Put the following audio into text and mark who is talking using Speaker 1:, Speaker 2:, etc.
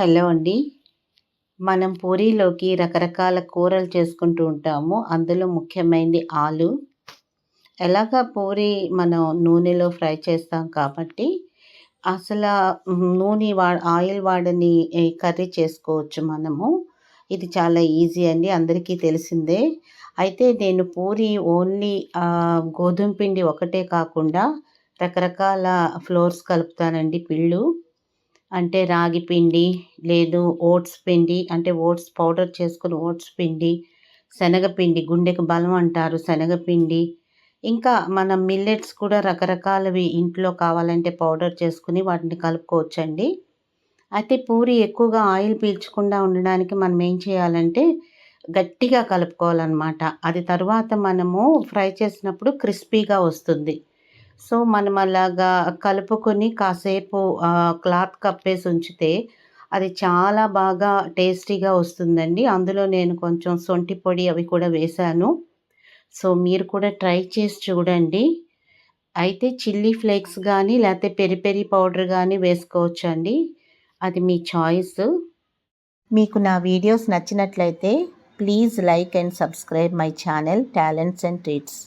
Speaker 1: Hello అండి. మనం పూరీలోకి రకరకాల కూరలు చేసుకుంటూ ఉంటాము. అందులో ముఖ్యమైనది ఆలు. ఎలాగ పూరి మనం నూనెలో ఫ్రై చేస్తాం కాబట్టి అసలు నూనె వా ఆయిల్ వాడని కర్రీ చేసుకోవచ్చు మనము. ఇది చాలా ఈజీ అండి అందరికీ తెలిసిందే. అయితే నేను పూరి ఓన్లీ గోధుమ పిండి ఒకటే కాకుండా రకరకాల ఫ్లోర్స్ కలుపుతానండి పిళ్ళు. అంటే రాగి పిండి లేదు ఓట్స్ పిండి అంటే ఓట్స్ పౌడర్ చేసుకుని ఓట్స్ పిండి శనగపిండి గుండెకు బలం అంటారు శనగపిండి ఇంకా మనం మిల్లెట్స్ కూడా రకరకాలవి ఇంట్లో కావాలంటే పౌడర్ చేసుకుని వాటిని కలుపుకోవచ్చండి. అయితే పూరి ఎక్కువగా ఆయిల్ పీల్చకుండా ఉండడానికి మనం ఏం చేయాలంటే గట్టిగా కలుపుకోవాలన్నమాట. అది తర్వాత మనము ఫ్రై చేసినప్పుడు క్రిస్పీగా వస్తుంది. సో మనం అలాగా కలుపుకొని కాసేపు క్లాత్ కప్పేసి ఉంచితే అది చాలా బాగా టేస్టీగా వస్తుందండి. అందులో నేను కొంచెం సొంటి పొడి అవి కూడా వేశాను. సో మీరు కూడా ట్రై చేసి చూడండి. అయితే చిల్లీ ఫ్లేక్స్ కానీ లేకపోతే పెరి పెరి పౌడర్ కానీ వేసుకోవచ్చండి. అది మీ చాయిస్. మీకు నా వీడియోస్ నచ్చినట్లయితే please like and subscribe my channel talents and treats.